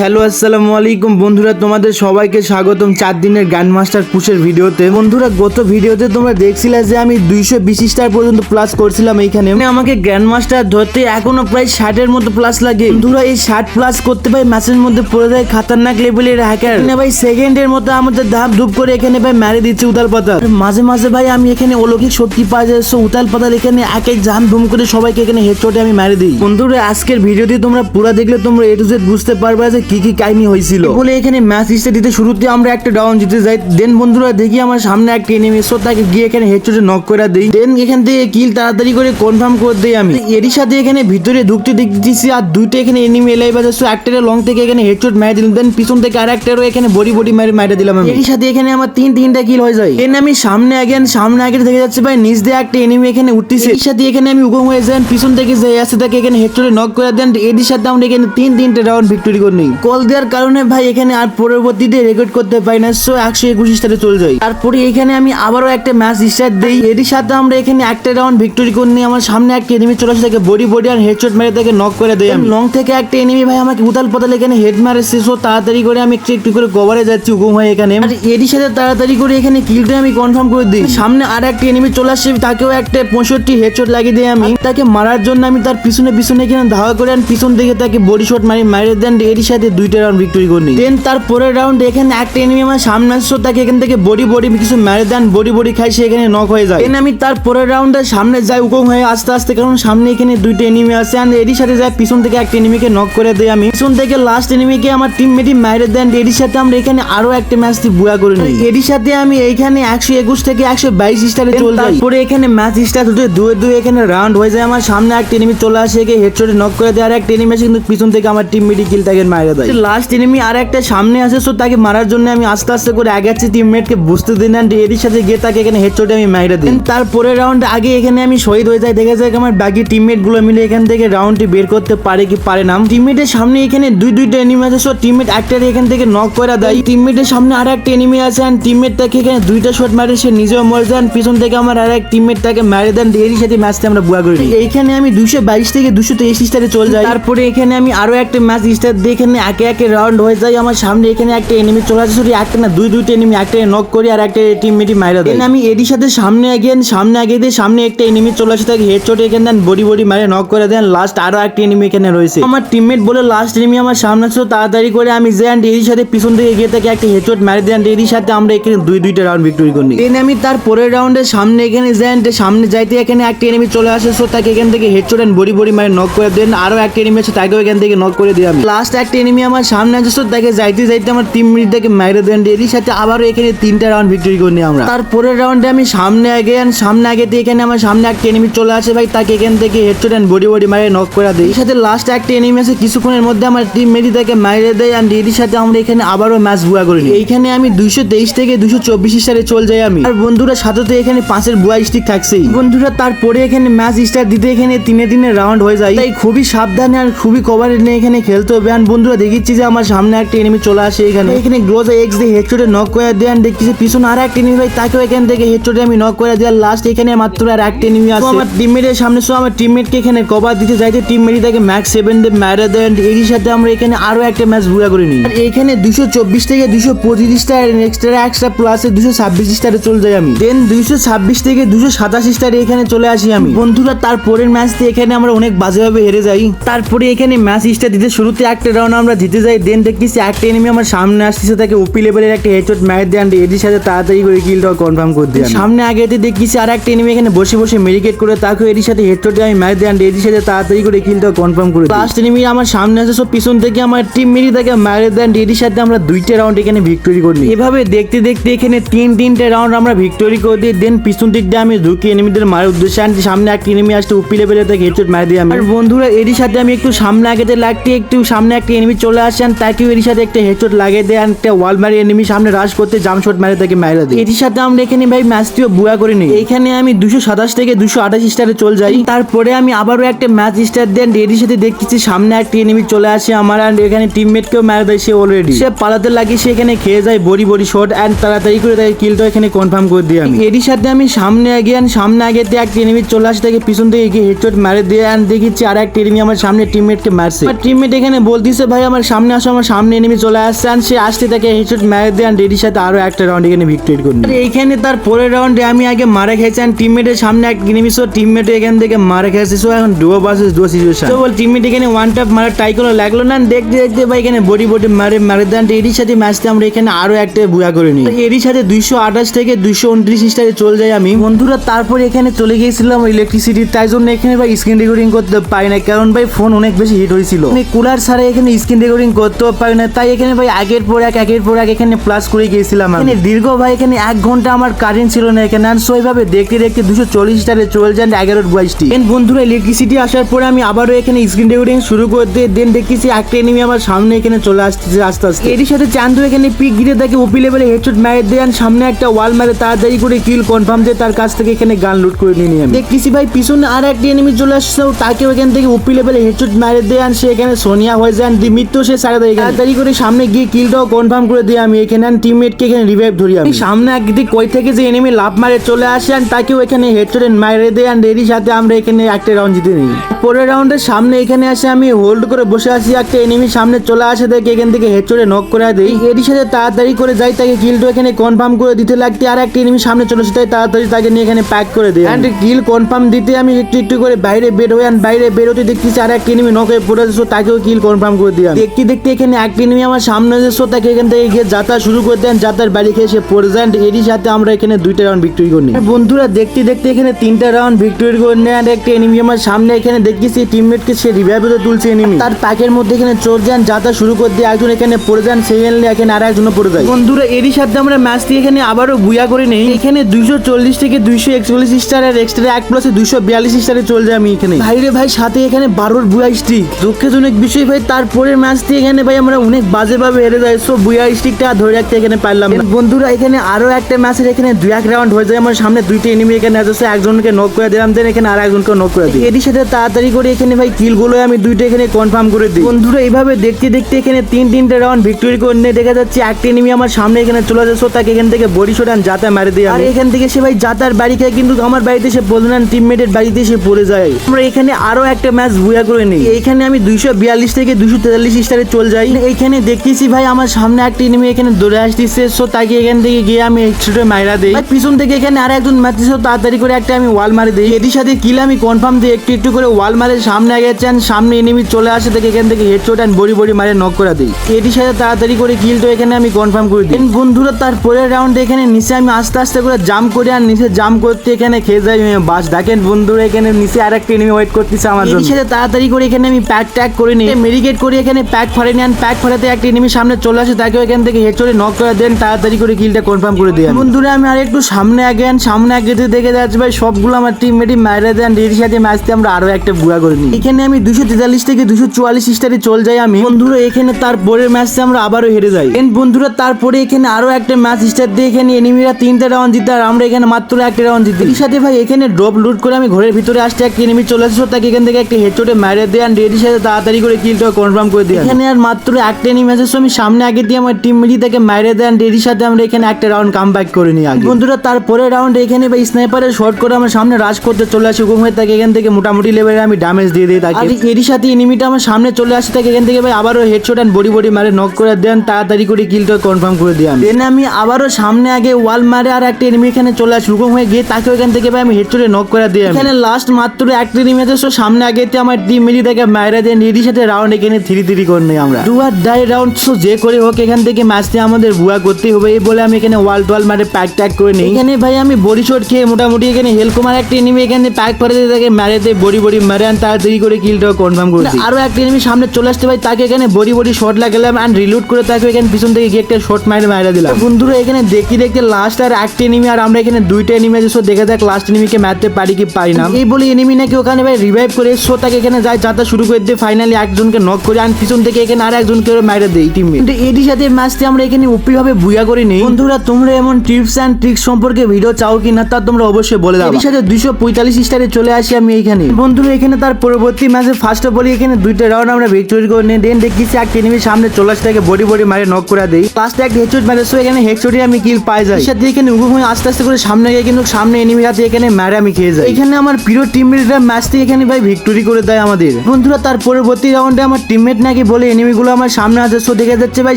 Hello, আসসালামু আলাইকুম। বন্ধুরা, তোমাদের সবাইকে স্বাগতম চার দিনের গ্র্যান্ড মাস্টার পুশের ভিডিওতে। বন্ধুরা, গত ভিডিওতে তোমরা দেখছিলে যে আমি দুইশো বিশ স্টার পর্যন্ত প্লাস করছিলাম এইখানে। মানে আমাকে গ্র্যান্ড মাস্টার ধরতে এখনও প্রায় ষাটের মতো প্লাস লাগে। বন্ধুরা, এই ষাট প্লাস করতে ভাই ম্যাচের মধ্যে পড়ে যায় খাতারনাক লেভেলের হ্যাকার এখানে ভাই সেকেন্ডের মতো আমাদের ধাপ ধুপ করে এখানে ভাই মেরে দিচ্ছে উতাল পাতা মাঝে মাঝে ভাই আমি এখানে অলৌকিক শক্তি পাওয়া যায় সো উতাল পাতাল এখানে এক এক জাম ধুম করে সবাইকে এখানে হেডশটে আমি মেরে দিই। বন্ধুরা, আজকের ভিডিওটি তোমরা পুরা দেখলে তোমরা এ টু জেড বুঝতে পারবে যে কি কি কাহিনী হয়েছিল? বলে এখানে ম্যাচ স্টার্ট দিতে শুরুতে আমরা একটা ডাউন জিতে যাই। দেন বন্ধুরা দেখি আমার সামনে একটা এনিমি সো তাকে গিয়ে এখানে হেডশটে নক করে দেই। দেন এখান থেকে কিল তাড়াতাড়ি করে কনফার্ম করে দেই আমি। এরই সাথে এখানে ভিতরে ঢুকতে দেখতেছি আর দুইটা এখানে এনিমি এলাই বাজে সো একটা লং থেকে এখানে হেডশট মেরে দিলাম। দেন পিছন থেকে আর একটারও এখানে বডি বডি মেরে মেরে দিলাম আমি। এরই সাথে এখানে আমার তিন তিনটা কিল হয়ে যায়। দেন আমি সামনে আগেন সামনে আগে থেকে যাচ্ছে ভাই নিচ দিয়ে একটা এনিমি এখানে উঠতেছে। এর সাথে এখানে আমি উগম হয়ে যান পিছন থেকে যে আসে তাকে এখানে হেডশটে নক করে দেন। এর সাথে আমরা এখানে তিন তিনটে রাউন্ড ভিক্টোরি করে নিই। কল দেওয়ার কারণে ভাই এখানে আর পরবর্তীতে রেকর্ড করতে পারি না সো একশো একুশ স্টারে চলে যাই। তারপরে এখানে আমি আবারও একটা ম্যাচ স্টার্ট দিই। এর সাথে আমরা এখানে একটা রাউন্ড ভিক্টোরি করে নিই আমার সামনে একটা এনিমি চলে আসে, তাকে বডি বডি আর হেডশট মেরে তাকে নক করে দেয় আমি। লং থেকে একটা এনিমি ভাই আমাকে উতাল পাতাল এখানে হেড মারেছে সো তাড়াতাড়ি করে আমি একটু একটু করে কভারে যাচ্ছি উগুম হয়ে এখানে। আর এরই সাথে তাড়াতাড়ি করে এখানে কিলটা আমি কনফার্ম করে দিই। সামনে আর একটা এনিমি চলে আসছে তাকেও একটা পঁয়ষট্টি হেডশট লাগিয়ে দিই আমি। তাকে মারার জন্য আমি তার পিছনে পিছনে এখানে ধাওয়া করে পিছন থেকে তাকে বডি শট মারি, মারিয়ে দেন। এরই সাথে দুইটা রাউন্ড ভিক্টোরি করে নিই। দেন তার পরের রাউন্ড এখানে একটা এনিমি আমার সামনে আসছো তাকে এখান থেকে বডি বডি কিছু মারি দেন বডি বডি খাই সে এখানে নক হয়ে যায়। দেন আমি তার পরের রাউন্ডে সামনে যাই উকম হয়ে আস্তে আস্তে কারণ সামনে এখানে দুইটা এনিমি আছে আর এরই সাথে যায় পিছন থেকে একটা এনিমিকে নক করে দেই আমি। পিছন থেকে লাস্ট এনিমিকে আমার টিম মেটি মাইরে দেন এরই সাথে আমরা এখানে আরও একটা ম্যাচ দিয়ে বুয়া করে নিই। এরই সাথে আমি এইখানে একশো একুশ থেকে একশো বাইশ স্টারে চলে যাই। তারপরে এখানে ম্যাচ স্টার্ট হতে দুয়ে দুয়ে এখানে রাউন্ড হয়ে যায় আমার সামনে একটা এনিমি চলে আসে একে হেডশটে নক করে দেয় আর একটা এনিমি কিন্তু পিছন থেকে আমার টিম কিল তাকে মাইরে দেয়। লাস্ট এনিমি আর একটা সামনে আসে সো তাকে মারার জন্য আমি আস্তে আস্তে করে আগাচ্ছি টিমমেটকে বুঝতে দিন and এরই সাথে গিয়ে তাকে এখানে হেডশটে আমি মাইরে দিই। তারপরে রাউন্ড আগে এখানে আমি শহীদ হয়ে যাই, দেখা যায় আমার বাকি টিমমেটগুলো মিলে এখান থেকে রাউন্ডটি বের করতে পারে কি পারে না। টিমমেটের সামনে এখানে দুই দুইটা এনিমি আছে সো টিমমেট একটারে এখান থেকে নক করে দেয়। টিমমেটের সামনে আর একটা এনিমি আছে, and টিমমেট তাকে এখানে দুইটা শট মারে, সে নিজেও মরে যান পিছন থেকে আমার আর এক টিমমেট তাকে মারে দেন এরই সাথে ম্যাচটা আমরা বুয়া করি এইখানে আমি দুশো বাইশ থেকে দুশো তেইশ স্টারে চলে যাই। তারপরে এখানে আমি আরও একটা ম্যাচ স্টার দিয়ে এখানে একে একে রাউন্ড হয়ে যায়, আমার সামনে এখানে একটা এনিমি চলে আসে সরি একটা না, দুই দুইটা এনিমি একটা নক করি আর একটা টিম মেটি মাইরা দেয়। আমি এরই সাথে সামনে আগেন সামনে আগে দিয়ে সামনে একটা এনিমি চলে আসে, তাকে হেড চটে এখানে দেন বডি বডি মারে নক করে দেন লাস্ট আরও একটা এনিমি এখানে রয়েছে। আমার টিমমেট বলে লাস্ট এনিমি আমার সামনে আসছে তাড়াতাড়ি করে আমি যে অ্যান্ড এরই সাথে পিছন থেকে গিয়ে তাকে একটা হেডশট মারি দেন এরই সাথে আমরা এখানে দুই দুইটা রাউন্ড ভিক্টোরি করি। দেন আমি তার পরের রাউন্ডের সামনে এখানে and সামনে যাইতে এখানে একটা এনিমি চলে আসে সো তাকে এখান থেকে হেডশট এন্ড বডি বডি মারে নক করে দেন, আরও একটা এনিমি আছে, তাকেও এখান থেকে নক করে দিই আমি লাস্ট একটা আমার সামনে আছে সো তাকে যাইতে যাইতে আমার তিন মিনিট থেকে মাইরে দেন এরই সাথে আবারও এখানে তিনটা রাউন্ড ভিক্টোরি করে নিই আমরা। তারপরের রাউন্ডে আমি সামনে আগে সামনে আগে দিয়ে এখানে আমার সামনে একটা এনিমি চলে আসে ভাই, তাকে এখান থেকে হেডশট এন্ড বডি বডি মারে নক করে দেয় এর সাথে লাস্ট একটা এনিমি আছে, কিছুক্ষণের মধ্যে আমার টিম মেডি তাকে মাইরে দেয় এন্ড এরই সাথে আমরা এখানে আবারও ম্যাচ বুয়া করি এইখানে আমি দুইশো তেইশ থেকে দুশো চব্বিশ স্টারে চলে যাই আমি। আর বন্ধুরা, সাথে তো এখানে পাঁচের বুয়া স্টিক থাকছেই। বন্ধুরা, তারপরে এখানে ম্যাচ স্টার দিতে এখানে তিনে তিনে রাউন্ড হয়ে যায়। তাই খুবই সাবধানে আর খুবই কভার নিয়ে এখানে খেলতে হবে। আর বন্ধুরা দেখিচ্ছি যে আমার সামনে একটা এনিমি চলে আসে এখানে। এখানে গ্লোজ এক্স দিয়ে হেডশটে নক করে দেন দেখছি পিছনে আর একটা এনিমি ভাই তাকেও এখান থেকে হেডশটে আমি নক করে দেওয়ার লাস্ট এখানে মাত্র আর একটা এনিমি আছে। আমার টিমমেটের সামনে সো আমার টিমমেটকে এখানে কভার দিতে যাইতে টিমমেটই তাকে ম্যাক্স সেভেন দিয়ে মেরে দেন এরই সাথে আমরা এখানে আরও একটা ম্যাচ বুয়া করে নিই। আর এখানে দুশো চব্বিশ থেকে দুশো পঁচিশ স্টার এক্সট্রা এক্সট্রা প্লাসে দুশো ছাব্বিশ স্টারে চলে যাই আমি। দেন দুইশো ছাব্বিশ থেকে দুশো সাতাশ স্টারে এখানে চলে আসি আমি। বন্ধুরা তারপরের ম্যাচতে এখানে আমরা অনেক বাজেভাবে হেরে যাই। তারপরে এখানে ম্যাচ স্টার দিতে শুরুতে একটা রাউন্ড আমরা জিতে যাই দেন দেখতেছি একটা এনিমি আমার সামনে আসতেছে, তাকে ওপি লেভেলের একটা হেডশট ম্যাচ দেন এটির সাথে তাড়াতাড়ি করে কিলটা কনফার্ম করে দিই সামনে আগেতে দেখতেছি আর একটা এনিমি এখানে বসে বসে মেডিকেট করে তাকে এটির সাথে হেডশট আমি ম্যাচ দেন এটির সাথে তাড়াতাড়ি করে কিলটা কনফার্ম করে লাস্ট এনিমি আমার সামনে আছে সব পিছন থেকে আমার টিম মেরি তাকে মারে দেন এটির সাথে আমরা দুইটা রাউন্ড এখানে ভিক্টোরি করি এভাবে দেখতে দেখতে এখানে তিন, তিনটে রাউন্ড আমরা ভিক্টোরি করে দিই দেন পিছন দিক দিয়ে আমি ঢুকি এনিমিদের মারার উদ্দেশ্যে আনছি, সামনে একটা এনিমি আসতে উপি লেভেলে তাকে হেডশট মারি দিই আমি। আর বন্ধুরা এরই সাথে আমি একটু সামনে আগেতে লাগতে একটু সামনে একটা এনিমি চলে আসেন তাকেও এর সাথে একটা হেডশট লাগিয়ে দেয় and একটা ওয়াল মারি এনিমি সামনে রাশ করতে জাম শট মারে তাকে মারা দেয়। এটির সাথে আমরা এখানে ভাই ম্যাচটিও বুয়া করে নিই। এখানে আমি দুশো সাতাশ থেকে দুশো আঠাশ স্টারে চলে যাই। তারপরে আমি আবারও একটা ম্যাচ স্টার দেন এটির সাথে দেখতেছি সামনে একটা এনিমি চলে আসে আমার and এখানে টিমমেটকেও মারা দেয় সে অলরেডি সে পালাতে লাগে সে এখানে খেয়ে যায় বড়ি বড়ি শট অ্যান্ড তাড়াতাড়ি করে তাকে কিলটা এখানে কনফার্ম করে দিই আমি। এটির সাথে আমি সামনে আগে and সামনে আগে দিয়ে একটা এনিমি চলে আসে তাকে পিছন থেকে গিয়ে হেডশট মারে দিয়ে অ্যান্ড দেখিচ্ছি আর একটা এনিমি আমার সামনে টিমমেটকে মারছে। টিমমেট এখানে বলতিছে ভাই আমার সামনে আসো, আমার সামনে এনিমি চলে আসছে and সে আসতে তাকে হেডশট মেরে দেন রেডির সাথে আরও একটা রাউন্ড এখানে ভিক্টোরি করি এইখানে তার পরের রাউন্ডে আমি আগে মারা খেয়েছি and টিমমেটের সামনে এক এনিমি সো টিমমেট এখান থেকে মারা খেয়েছে। সো এখন ডুয়ো ভার্সেস ডুয়ো সিচুয়েশন তো বল টিমমেট এখানে ওয়ান ট্যাপ মারা ট্রাই করল, লাগল না? দেখতে দেখতে ভাই এখানে বডি বডি মারে মারে দেন এরির সাথে ম্যাচটা আমরা এখানে আরও একটা বুয়া করে নিই। এরির সাথে দুইশো আঠাশ থেকে দুইশো উনত্রিশ স্টারে চলে যাই আমি। বন্ধুরা, তারপর এখানে চলে গিয়েছিলাম ইলেকট্রিসিটি তাই জন্য এখানে ভাই স্ক্রিন রেকর্ডিং করতে পারি না কারণ ভাই ফোন অনেক বেশি হিট হয়েছিল। কুলার ছাড়া এখানে স্ক্রিন রেকর্ডিং করতেও পারি না তাই এখানে ভাই আগের পর এক একের পর এক এখানে প্লাস করে গিয়েছিলাম। এখানে দীর্ঘ ভাই এখানে এক ঘণ্টা আমার কারেন্ট ছিল না এখানে আর so এইভাবে দেখতে দেখতে দুশো চল্লিশ স্টারে চলে যান এগারো বাইশটি দেন বন্ধুরা ইলেকট্রিসিটি আসার পরে আমি আবারও এখানে স্ক্রিন রেকর্ডিং শুরু করতে দেন দেখতেছি একটা এনিমি আমার সামনে এখানে চলে আসতেছে আস্তে আস্তে। এর সাথে চান্দু এখানে পিক গিরে তাকে ওপি লেভেলে হেডশট মেরে দেন সামনে একটা ওয়াল মারে তাড়াতাড়ি করে কিল কনফার্ম দিয়ে তার কাছ থেকে এখানে গান লুট করে নিয়ে আমি। দেখতেছি ভাই পিছনে আর একটা এনিমি চলে আসছে তাকে ওখান থেকে ওপি লেভেলে হেডশট মেরে দেন সে এখানে সোনিয়া হয়ে যান দি মৃত্যু সে সারা দেয় তাড়াতাড়ি করে সামনে গিয়ে কিলটাও কনফার্ম করে দিই আমি এখানে টিমমেটকে এখানে রিভাইভ ধরি আমি। সামনে একদিক কই থেকে যে এনিমি লাভ মারে চলে আসে আর তাকেও এখানে হেডশটে মারে দেয় আর এরই সাথে আমরা এখানে একটা রাউন্ড জিতে নিই। পরের রাউন্ডের সামনে এখানে আসে আমি হোল্ড করে বসে আছি একটা এনিমি সামনে চলে আসে দেখে এখান থেকে হেডশটে নক করে দেই। এরই সাথে তাড়াতাড়ি করে যাই তাকে কিলটা এখানে কনফার্ম করে দিতে লাগতে আর একটা এনিমি সামনে চলে আসে তাই তাড়াতাড়ি তাকে নিয়ে এখানে প্যাক করে দিই অ্যান্ড কিল কনফার্ম দিতে আমি একটু একটু করে বাইরে বের হই আর বাইরে বেরোতে দেখতেছি আর একটা এনিমি নক হয়ে পড়ে তাকেও কিল কনফার্ম করে দিই। দেখতে দেখতে এখানে একটা এনিমি আমার সামনে এসে তাকে এখান থেকে গিয়ে যাত্রা শুরু করে দেন, যাত্রার বাড়ি খেয়ে সে and এরই সাথে আমরা এখানে দুইটা রাউন্ড ভিক্টরি করে বন্ধুরা, দেখতে দেখতে এখানে তিনটা রাউন্ড ভিক্টরি করে আর একটা এনিমি আমার সামনে এখানে দেখতেছি টিমমেটকে সে রিভাইভ তুলছে এনিমি তার প্যাকের মধ্যে এখানে চোর যান, যাত্রা শুরু করে দিয়ে একজন এখানে পড়ে যান সেকেন্ডলি এখানে আর একজন পড়ে যায়। বন্ধুরা, এরই সাথে আমরা ম্যাচটি এখানে আবারও বুয়া করে নেই। এখানে দুইশো চল্লিশ থেকে দুইশো একচল্লিশ স্টার আর এক্সট্রা এক প্লাসে দুইশো বিয়াল্লিশ স্টারে চলে যায় আমি এখানে। ভাইরে ভাই, সাথে এখানে বারোর বুয়া স্টিক দুঃখজনক বিষয় ভাই, তারপরের ম্যাচটি এখানে ভাই আমরা অনেক বাজেভাবে হেরে যাই। সো বুয়া স্টিকটা ধরে রাখতে এখানে পারলাম না। বন্ধুরা এখানে আরও একটা ম্যাচের এখানে দুই এক রাউন্ড হয়ে যায়। আমার সামনে দুইটা এনিমি এখানে আছে। একজনকে নক করে দিলাম দেন এখানে আর একজনকে নক করে দিই। এরই সাথে তাড়াতাড়ি করে এখানে ভাই কিলগুলো আমি দুইটা এখানে কনফার্ম করে দিই। বন্ধুরা এইভাবে দেখতে দেখতে এখানে তিন তিনটে রাউন্ড ভিক্টোরি করে নিয়ে দেখা যাচ্ছে একটা এনিমি আমার সামনে এখানে চলে যাচ্ছে তাকে এখান থেকে বডি শট আন যাতা মারে দিই আর এখান থেকে সে ভাই যাতার বাড়ি খায় কিন্তু আমার বাড়িতে সে বললেন টিমমেটের বাড়িতে সে পড়ে যায়। আমরা এখানে আরও একটা ম্যাচ বুয়া করে নিই। এখানে আমি দুইশো বিয়াল্লিশ থেকে দুশো তেতাল্লিশ স্টারে চলে যাই। এইখানে দেখতেছি ভাই আমার সামনে একটা এনিমি এখানে দৌড়ে আসতেছে। সো তাকে এখান থেকে গিয়ে আমি একশোটে মাইরা দিই। পিছন থেকে এখানে আর একজন মারতেছে তাড়াতাড়ি করে একটা আমি ওয়াল মারি দিই। এটির সাথে কিল আমি কনফার্ম দিই একটু একটু করে ওয়াল মারে সামনে গেছেন সামনে এনিমি চলে আসে থেকে এখান থেকে হেডশট অ্যান্ড বড়ি বড়ি মারে নক করে দিই। এটির সাথে তাড়াতাড়ি করে কিল তো এখানে আমি কনফার্ম করে দিই। বন্ধুরা তার পরের রাউন্ড এখানে নিচে আমি আস্তে আস্তে করে জাম্প করি আর নিচে জাম্প করতে এখানে খেয়ে যাই বাস। দেখেন বন্ধুরা এখানে নিচে আর একটা এনিমি ওয়েট করতেছে আমার সাথে তাড়াতাড়ি করে এখানে আমি প্যাক ট্যাক করে নিই। মেডিকেট করে এখানে প্যাক ফাড়ে নিয়ে প্যাক ফাড়াতে একটা এনিমি সামনে চলে আসে তাকে এখান থেকে হেডশটে নক করে দেন তাড়াতাড়ি করে কিলটা কনফার্ম করে আমি। বন্ধুরা আমি আর একটু সামনে আগে আন, সামনে আগে দেখে যাচ্ছে ভাই সবগুলো আমার টিম মেটি মাইরা দেন এর সাথে ম্যাচতে আমরা আরও একটা বুয়া করে নিই। এখানে আমি দুশো তেতাল্লিশ থেকে দুশো চুয়াল্লিশ স্টারে চলে যাই আমি। বন্ধুরা এখানে তারপরের ম্যাচে আমরা আবারও হেরে যাই। এন্ড বন্ধুরা তারপরে এখানে আরও একটা ম্যাচ স্টার দিয়ে এখানে এনিমিরা তিনটা রাউন্ড জিতে আর আমরা এখানে মাত্র একটা রাউন্ড জিতে। এর সাথে ভাই এখানে ড্রপ লুট করে আমি ঘরের ভিতরে আসতে একটা এনিমি চলে আসছে তাকে এখান থেকে একটা হেডশটে মারে দেয় আর এর সাথে তাড়াতাড়ি করে কিলটা কনফার্ম করে এখানে আর মাত্র একটা so আমি সামনে আগে দিয়ে আমার টিম মিলি তাকে মারে দেন এর সাথে আমরা এখানে একটা রাউন্ড কাম ব্যাক করে নিই আগে। বন্ধুরা তারপরে রাউন্ড এখানে ভাই স্নাইপারে শর্ট করে আমার সামনে রাজ করতে চলে আসে হুকুম হয়ে তাকে এখান থেকে মোটামুটি লেভেলে আমি ড্যামেজ দিয়ে দিই তাকে। আর এরই সাথে এনিমিটা আমার সামনে চলে আসে তাকে এখান থেকে ভাই আবারও হেডশট অ্যান্ড বডি বডি মারে নক করে দেন তাড়াতাড়ি করে কিলটা কনফার্ম করে দিই আমি। দেন আমি আবারও সামনে আগে ওয়াল মারে আর একটা এনিমি এখানে চলে আসে হুকুম হয়ে গিয়ে তাকে ওখান থেকে ভাই আমি হেডশটে নক করে দিই। এখানে লাস্ট মাত্র একটা এনিমি আছে সামনে আগে তে আমার টিম মিলি তাকে মায়েরা দেন এরই সাথে রাউন্ড এখানে থ্রি থ্রি করে নিই আমরা। Do or die round so যে করে হোক এখান থেকে ম্যাচটি আমাদের বুয়া করতেই হবে। এই বলে আমি এখানে ওয়াল টোয়াল মারে প্যাক ট্যাক করে নিই। এখানে ভাই আমি বডি শট খেয়ে মোটামুটি এখানে হেল কুমার একটা এনিমি এখানে প্যাক করে দিয়ে তাকে মারে দেয় বডি বডি মারে আর তাড়াতাড়ি করে কিলটাও কনফার্ম করে। আরও একটা এনিমি সামনে চলে আসতে ভাই তাকে এখানে বডি বডি শট লাগালাম অ্যান্ড রিলোড করে তাকে এখানে পিছন থেকে গিয়ে একটা শট মারে মারা দিলাম। বন্ধুরা এখানে দেখতে দেখতে লাস্ট আর একটা এনিমি আর আমরা এখানে দুইটা এনিমি আছে সো দেখে যাক লাস্ট এনিমিকে মারতে পারি কি পারি না। এই বলে এনিমি নাকি ওখানে ভাই রিভাইভ করে সো তাকে এখানে যায় যাত্রা শুরু করে দিয়ে ফাইনালি একজনকে নক করে আর পিছন থেকে এখানে আর একজনকে মারে দেই টিমে কিন্তু এটির সাথে ম্যাচটি আমরা এখানে ভাবে বুয়া করে নেই। বন্ধুরা তোমরা এমন টিপস অ্যান্ড ট্রিক্স সম্পর্কে ভিডিও চাও কি না তা তোমরা অবশ্যই বলে দাও। এটির সাথে দুইশো পঁয়তাল্লিশ স্টারে চলে আসি আমি এইখানে বন্ধুরা এখানে তার পরবর্তী ম্যাচে ফার্স্ট অফ বলি এখানে দুইটা রাউন্ড আমরা ভিক্টোরি করে নিই। দেন দেখছি এক এনিমি সামনে চলে আসতে বডি বডি মারে নক করে দেই লাস্টে এক হেডশট মারে সো এখানে হেডশটে আমি কিল পাই যাই। সাথে এখানে উভয় হয়ে আস্তে আস্তে করে সামনে গিয়ে কিন্তু সামনে এনিমি আছে এখানে মারে আমি খেয়ে যাই। এখানে আমার প্রিয় টিম লিডার ম্যাচটি এখানে ভাই ভিক্টোরি করে দেয় আমাদের। বন্ধুরা তার পরবর্তী রাউন্ডে আমার টিমমেট নাকি থাকি বলে এনিমিগুলো আমার সামনে আছে সো দেখে যাচ্ছে ভাই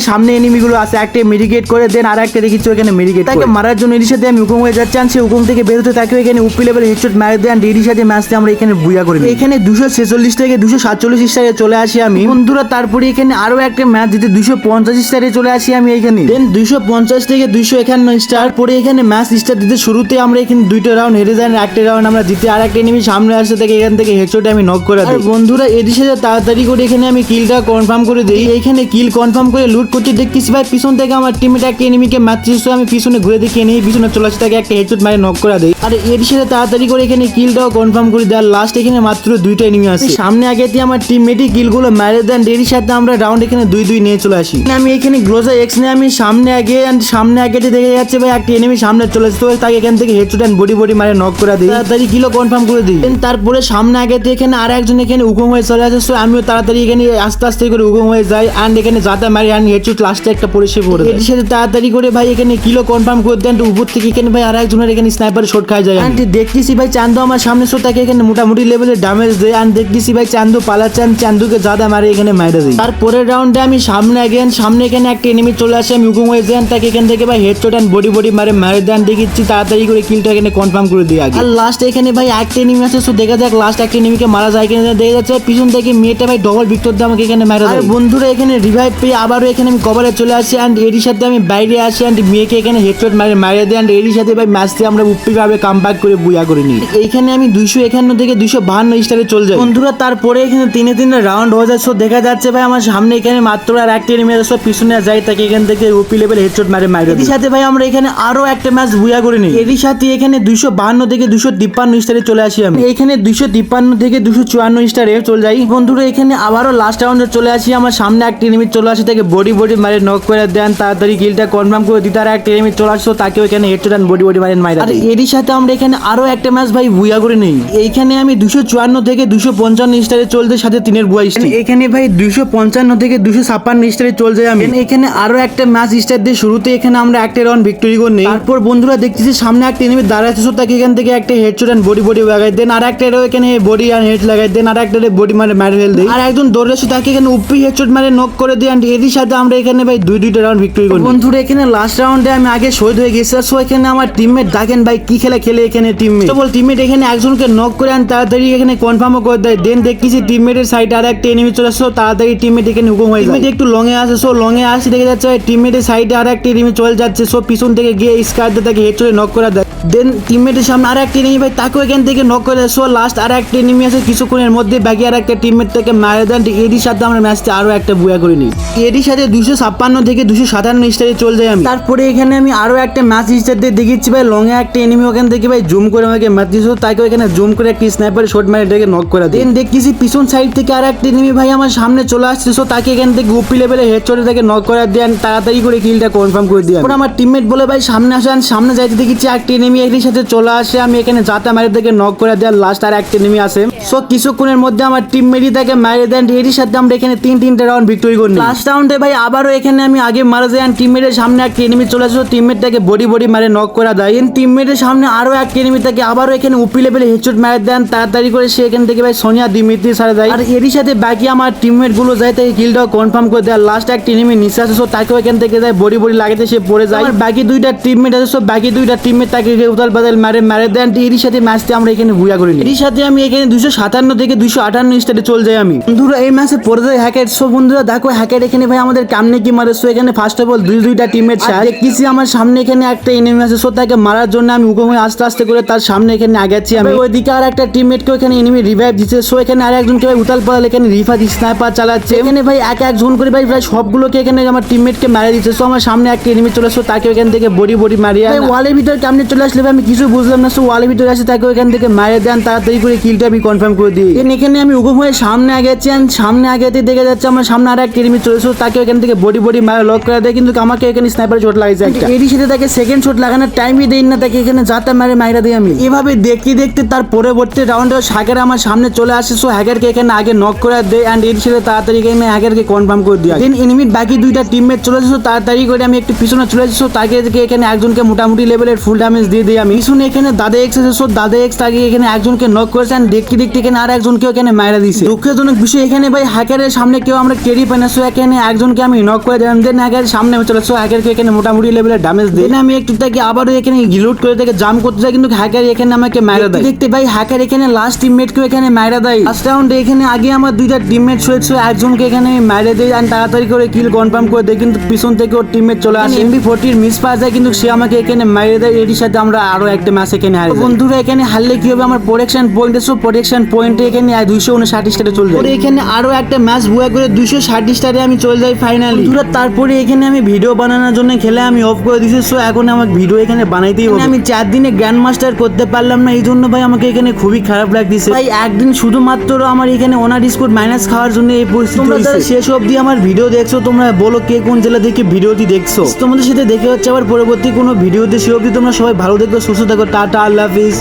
সামনে এনিমিগুলো আছে। একটা মেডিকেট করে দেন আর একটা দেখিচ্ছ এখানে মেডিকেট তাকে মারার জন্য এর সাথে আমি হুকুম হয়ে যাচ্ছি সেই হুকুম থেকে বেরোতে তাকে এখানে উপি লেভেল হেডশট মারে দেন এর সাথে ম্যাচটা আমরা এখানে বুয়া করি এখানে দুশো ছেচল্লিশ থেকে দুশো সাতচল্লিশ স্টারে চলে আসি আমি। বন্ধুরা তারপরে এখানে আরও একটা ম্যাচ দিতে দুশো পঞ্চাশ স্টারে চলে আসি আমি এখানে। দেন দুশো পঞ্চাশ থেকে দুশো একান্ন স্টার পরে এখানে ম্যাচ স্টার দিতে শুরুতে আমরা এখানে দুইটা রাউন্ড হেরে যান একটা রাউন্ড আমরা জিতে আর একটা এনিমি সামনে আসতে থেকে এখান থেকে হেডশটে আমি নক করে দিই। বন্ধুরা এদিকে সাথে তাড়াতাড়ি করে এখানে আমি কিলটা কনফার্ম করে দিই, এইখানে কিল কনফার্ম করে লুট করতে দেখতেছি ভাই, পিছন থেকে আমার টিমমেট একটা এনিমিকে so আমি পিছনে ঘুরে দেখি এনিমি পিছনে চলে আসে তাকে একটা হেডশট মারে নক করে দেই। আর এর সাথে তাড়াতাড়ি করে এখানে কিলটাও কনফার্ম করে দেয় আর লাস্ট এখানে মাত্র দুইটা এনিমি আছে। সামনে আগে দিয়ে আমার টিমমেটই কিলগুলো মারে দেন এর সাথে আমরা রাউন্ড এখানে দুই দুই নিয়ে চলে আসি। আমি এখানে গ্লোজা এক্স নিয়ে আমি সামনে আগে সামনে আগে দিয়ে দেখে যাচ্ছে ভাই, একটা এনিমি সামনে চলে আসছে তো তাকে এখান থেকে হেডশট এন্ড বডি বডি মারে নক করে দিই। তাড়াতাড়ি কিলো কনফার্ম করে দিই। তারপরে সামনে আগে দিয়ে এখানে আর একজন এখানে উকুম হয়ে চলে আসে আমিও তাড়াতাড়ি এখানে আস্তে আস্তে করে উকুম হয়ে যায় অ্যান্ড এখানে যাতে মারি অ্যান্ড হেডশট লাস্টে একটা পরে সে পড়ে এর সাথে তাড়াতাড়ি করে ভাই এখানে কিলো কনফার্ম করে দেন তো উপর থেকে এখানে ভাই আর একজনের এখানে স্নাইপার শট খাই যায়। অ্যান্ড দেখতেছি ভাই চান্দু আমার সামনে শো তাকে এখানে মোটামুটি লেভেলের ড্যামেজ দেয় অ্যান্ড দেখতেছি ভাই চান্দু পালাচ্ছেন চান্দুকে যাদা মারে এখানে মাইরে দেয়। তারপরের রাউন্ডে আমি সামনে আগেন সামনে এখানে একটা এনিমি চলে আসে আমি উগম হয়ে যান তাকে এখান থেকে ভাই হেডশট অ্যান্ড বডি বডি মারে মারে দেন দেখিচ্ছি তাড়াতাড়ি করে কিলটা এখানে কনফার্ম করে দিয়ে আগে। আর লাস্ট এখানে ভাই একটা এনিমি আছে সো দেখা যাক লাস্ট একটা এনিমিকে মারা যায় কিনা দেখা যাচ্ছে পিছন থেকে মেয়েটা ভাই ডবল ভিক্টর দিয়ে আমাকে এখানে মারা দেয় আর বন্ধুরা এখানে রিভাইভ পেয়ে আবারও এখানে আমি কভারে চলে আসি। অ্যান্ড এরই সাথে আমি বাইরে আসি অ্যান্ড মেয়েকে এখানে হেডশট মারে মারিয়ে দেয়। অ্যান্ড এরই সাথে ভাই ম্যাচটি আমরা উপরিভাবে কাম ব্যাক করে বুয়া করে নিই। এইখানে আমি দুইশো একান্ন থেকে দুইশো বাহান্ন স্টারে চলে যাই। বন্ধুরা তারপরে এখানে তিনে তিনে রাউন্ড হয়ে যাচ্ছে দেখা যাচ্ছে ভাই আমার সামনে এখানে মাত্র আর একটা এনিমি আছে। So পিছনে যাই তাকে এখান থেকে উপি লেভেল হেডশট মারে মারে এর সাথে ভাই আমরা এখানে আরও একটা ম্যাচ বুয়া করে নিই। এরই সাথে এখানে দুইশো বাহান্ন থেকে দুশো তিপ্পান্ন স্টারে চলে আসি আমি। এখানে দুইশো তিপ্পান্ন থেকে দুশো চুয়ান্ন স্টারে চলে যাই। বন্ধুরা এখানে আবারও লাস্ট রাউন্ডে চলে আসি আমার সামনে একটা এনিমি চলে আসে তাকে বডি বডি মারে নক করে দেন তাড়াতাড়ি কিলটা কনফার্ম করে দিতে আর একটা এনিমি চলে আসতো তাকে ওখানে হেডশট অ্যান্ড বডি বডি মারে মারে আর এরই সাথে আমরা এখানে আরও একটা ম্যাচ ভাই বুয়া করে নেই। এইখানে আমি দুশো চুয়ান্ন থেকে দুশো পঞ্চান্ন স্টারে চলতে সাথে তিনের বুয়া স্টার এখানে ভাই দুশো পঞ্চান্ন থেকে দুশো ছাপ্পান্ন স্টারে চল যাই আমি। এখানে আরও একটা ম্যাচ স্টার দিয়ে শুরুতে এখানে আমরা একটা রাউন্ড ভিক্টোরি করে নেই। তারপর বন্ধুরা দেখতেছি সামনে একটা এনিমি দাঁড়াচ্ছে তাকে এখান থেকে একটা হেডশট অ্যান্ড বডি বডি লাগাই দেন আর একটা এখানে বডি আর হেড লাগাই দেন আর একটা বডি মারে মারে ফেল দেয় আর একজন দৌড়ে তাকে এখানে উপি হেডশট মারে নক করে দিই অ্যান্ড এরই সাথে আমরা এখানে ভাই দুই দুইটা রাউন্ড ভিক্টোরি করি বন্ধুরা এখানে লাস্ট রাউন্ডে আমি আগে শহীদ হয়ে গেছি সো এখানে আমার টিমমেট দেখেন ভাই কি খেলা খেলে এখানে টিমমেট তো বল টিমমেট এখানে একজনকে নক করে আন তাড়াতাড়ি এখানে কনফার্মও করে দেয়। দেন দেখতেছি টিমমেটের সাইডে আর একটা এনিমি চলে আসছো তাড়াতাড়ি টিমমেট এখানে হুকুম হয়ে যায়। একটু লঙে আসে সো লঙে আসি দেখে যাচ্ছে টিমমেটের সাইডে আর একটা এনিমি চলে যাচ্ছে সো পিছন থেকে গিয়ে স্কার দিয়ে তাকে হেড চলে নক করে দেয়। দেন টিমমেটের সামনে আর একটা এনিমি ভাই তাকেও এখান থেকে নক করে দেয় সো লাস্ট আর একটা এনিমি আছে কিছুক্ষণের মধ্যে বাকি আর একটা টিমমেট থেকে মারে দেন এরই সাথে আমরা ম্যাচটা আরও একটা বুয়া করে নিই। এরই সাথে দুশো ছাপ্পান্ন থেকে দুশো সাতান্ন স্টারে চলে যাই আমি। তারপরে এখানে আমি আরও একটা ম্যাচ স্টার দিয়ে দেখিচ্ছি ভাই লঙে একটা এনিমি ওখান থেকে ভাই জুম করে আমাকে মারতেছিল তাকে এখানে জুম করে একটা স্নাইপার শট মারে, এটাকে নক করে দেন দেখতেছি পিছন সাইড থেকে আর একটা এনিমি ভাই আমার সামনে চলে আসছে সো তাকে এখান থেকে উপি লেভেলে হেড চলে তাকে নক করে দেন তাড়াতাড়ি করে কিলটা কনফার্ম করে দিয়ে আমার টিমমেট বলে, ভাই, সামনে আসেন সামনে যাইতে দেখেছি একটা এনিমি এর সাথে চলে আসে, আমি এখানে যাতে মারে থেকে নক করে দেওয়ার লাস্ট আর একটা এনিমি আসে সো কিছুক্ষণের মধ্যে আমার টিমমেটই তাকে মারে দেন, এরই সাথে আমরা এখানে তিন তিনটে রাউন্ড ভিক্টোরি করি লাস্ট রাউন্ডে ভাই আবারও এখানে আমি আগে মারা যাই টিমমেটের সামনে একটা এনিমি চলে আসে টিমমেটটাকে বডি বডি মারে নক করা দেয় টিমমেটের সামনে আরও এক এনিমি তাকে আবারও এখানে উপি লেভেলে হেডশট মারে দেন তাড়াতাড়ি করে সে এখান থেকে ভাই সোনিয়া দিমিত্রি সারে দেয় আর এরই সাথে বাকি আমার টিমমেটগুলো যায় তাকে কিলটাও কনফার্ম করে দেয়। লাস্ট একটা এনিমি নিচে আসে সো তাকেও এখান থেকে যায় বডি বডি লাগাতে সে পড়ে যায়। আর বাকি দুইটা টিমমেট আছে সো বাকি দুইটা টিমমেট তাকে উতাল বাদাল মারে মারে দেন। এরই সাথে ম্যাচটি আমরা এখানে বুয়া করি এরই সাথে আমি এখানে দুশো সাতান্ন থেকে দুশো আটান্ন স্টারে চলে যাই আমি। বন্ধুরা এই ম্যাচে পড়ে যায় হ্যাকেট সো বন্ধুরা দেখো হ্যাকেট এখানে ভাই আমাদের কামনে কি মারে? সো এখানে ফার্স্ট অফ অল দুই দুইটা টিমের টিমমেট দেখতেছি আমার সামনে এখানে একটা এনিমি আছে সো তাকে মারার জন্য আমি হয়ে আস্তে আস্তে করে তার সামনে এখানে আগাচ্ছি আমি। ওইদিকে আর একটা টিমমেটকে এখানে এনিমি রিভাইভ দিচ্ছে। সো এখানে আর একজনকে ভাই উতাল পাতাল এখানে রিফা স্নাইপার চালাচ্ছে। এখানে ভাই এক এক একজন করে ভাই প্রায় সবগুলোকে এখানে আমার টিমমেটকে মারা দিচ্ছে। সো আমার সামনে একটা এনিমি চলে আসলো তাকে এখান থেকে বডি বডি মারিয়ে ওয়ালের ভিতরে কেমনে চলে আসলে আমি কিছু বুঝলাম না। সো ওয়ালের ভিতরে আসে তাকে এখান থেকে মারে দেন তাড়াতাড়ি করে কিলটা আমি কনফার্ম করে দিই। এখানে আমি উগম হয়ে সামনে আগেছি and সামনে আগেতে দেখে যাচ্ছে আমার সামনে আর একটা এনিমি চলে এসেছে তাকে এখান থেকে বডি বডি মারে লক করে দেয় কিন্তু আমাকে এখানে স্নাইপার শট লাগাইছে একটা। এরই সাথে তাকে সেকেন্ড শট লাগানোর টাইমই দেই না তাকে এখানে যাতে মারে মাইরা দিই আমি। এভাবে দেখতে দেখতে তার পরবর্তী রাউন্ডে হ্যাকার আমার সামনে চলে আসে সো হ্যাকারকে এখানে আগে নক করে দেয় অ্যান্ড এর সাথে তাড়াতাড়ি এখানে হ্যাকারকে কনফার্ম করে দিই। দেন এনিমির বাকি দুইটা টিমমেট চলে এসেছে তাড়াতাড়ি করে আমি একটু পিছনে চলে এসেছি তাকে দেখে এখানে একজনকে মোটামুটি লেভেলের ফুল ড্যামেজ দিয়ে দিই আমি। পিছনে এখানে দাদা এক্স সো দাদা এক্স তাকে এখানে একজনকে নক করেছে and দেখতে দেখতে এখানে আর একজনকে এখানে মারা দিয়েছে দুঃখজনক বিষয় এখানে ভাই হ্যাকারের সামনে কেউ আমরা কেরি সো এখানে একজনকে আমি নক করে দিলাম। দেন একের সামনে চলে সো হ্যাকারকে এখানে মোটামুটি লেভেলের ড্যামেজ দিই আমি একটু থেকে আবারও এখানে রিলুট করে থেকে জাম করতে যাই কিন্তু হ্যাকার এখানে আমাকে মারা দেয়। দেখতে ভাই হ্যাকার এখানে লাস্ট টিমমেটকে এখানে মারা দেয়। লাস্ট রাউন্ডে এখানে আগে আমার দুইটা টিমমেট শুয়েছে একজনকে এখানে মারা দেই আর তাড়াতাড়ি করে কিল কনফার্ম করে দেয় কিন্তু পিছন থেকে ওর টিমমেট চলে আসে। এমবি ফোর্টির মিস পাওয়া যায় কিন্তু সে আমাকে এখানে মারিয়ে দেয়। এটির সাথে আমরা আরও একটা ম্যাচ এখানে হারি বন্ধুরা এখানে হারলে কি হবে? আমার প্রোটেকশন পয়েন্ট সো প্রোটেকশন পয়েন্টে এখানে দুইশো উনষাট স্টারে চলে যায়। এখানে আরও একটা ম্যাচ বুয়া করে দুইশো ষাট স্টারে আমি চলে যাই ফাইনালি তারপরে এখানে আমি ভিডিও বানানোর জন্য খেলে আমি অফ করে দিয়েছি সো এখন আমার ভিডিও এখানে বানাইতেই হবে। আমি চার দিনে গ্র্যান্ড মাস্টার করতে পারলাম না এই জন্য ভাই আমাকে এখানে খুবই খারাপ লাগতেছে। ভাই একদিন শুধুমাত্র আমার এখানে ওনার স্কোর মাইনাস খাওয়ার জন্য এই পরিস্থিতি শেষ অবধি আমার ভিডিও দেখছ তোমরা বলো কে কোন জেলা থেকে ভিডিওটি দেখছ। তোমাদের সাথে দেখে হচ্ছে আবার পরবর্তী কোনো ভিডিওতে সে অবধি তোমরা সবাই ভালো দেখো সুস্থ থাকো টাটা আল্লাহ হাফিজ।